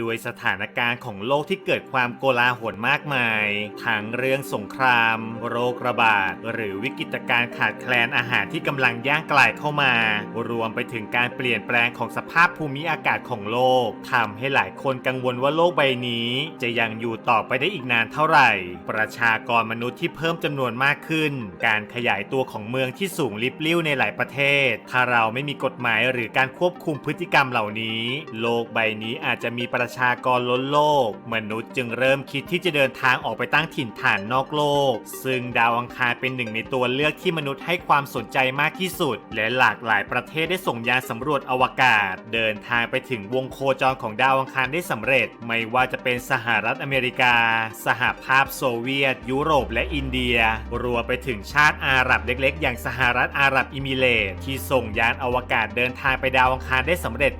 ด้วยสถานการณ์ของโลกที่เกิดความโกลาหลมากมาย ทั้งเรื่องสงคราม โรคระบาด หรือวิกฤตการณ์ขาดแคลนอาหารที่กำลังย่างกลายเข้ามา รวมไปถึงการเปลี่ยนแปลงของสภาพภูมิอากาศของโลกทำให้หลายคนกังวลว่าโลกใบนี้ จะยังอยู่ต่อไปได้อีกนานเท่าไหร่ ประชากรมนุษย์ที่เพิ่มจำนวนมากขึ้น การขยายตัวของเมืองที่สูงลิบลิ่วในหลายประเทศ ถ้าเราไม่มีกฎหมายหรือการควบคุมพฤติกรรมเหล่านี้ โลกใบนี้อาจจะมีปประชากรล้นโลก มนุษย์จึงเริ่มคิดที่จะเดินทางออกไปตั้งถิ่นฐานนอกโลก ซึ่งดาวอังคารเป็นหนึ่งในตัวเลือกที่มนุษย์ให้ความสนใจมากที่สุด และหลากหลายประเทศได้ส่งยานสำรวจอวกาศ เดินทางไปถึงวงโคจรของดาวอังคารได้สำเร็จ ไม่ว่าจะเป็นสหรัฐอเมริกา สหภาพโซเวียต ยุโรปและอินเดีย รวมไปถึงชาติอาหรับเล็กๆ อย่างสหรัฐอาหรับอิมิเรตที่ส่งยานอวกาศเดินทางไปดาวอังคารได้สำเร็จ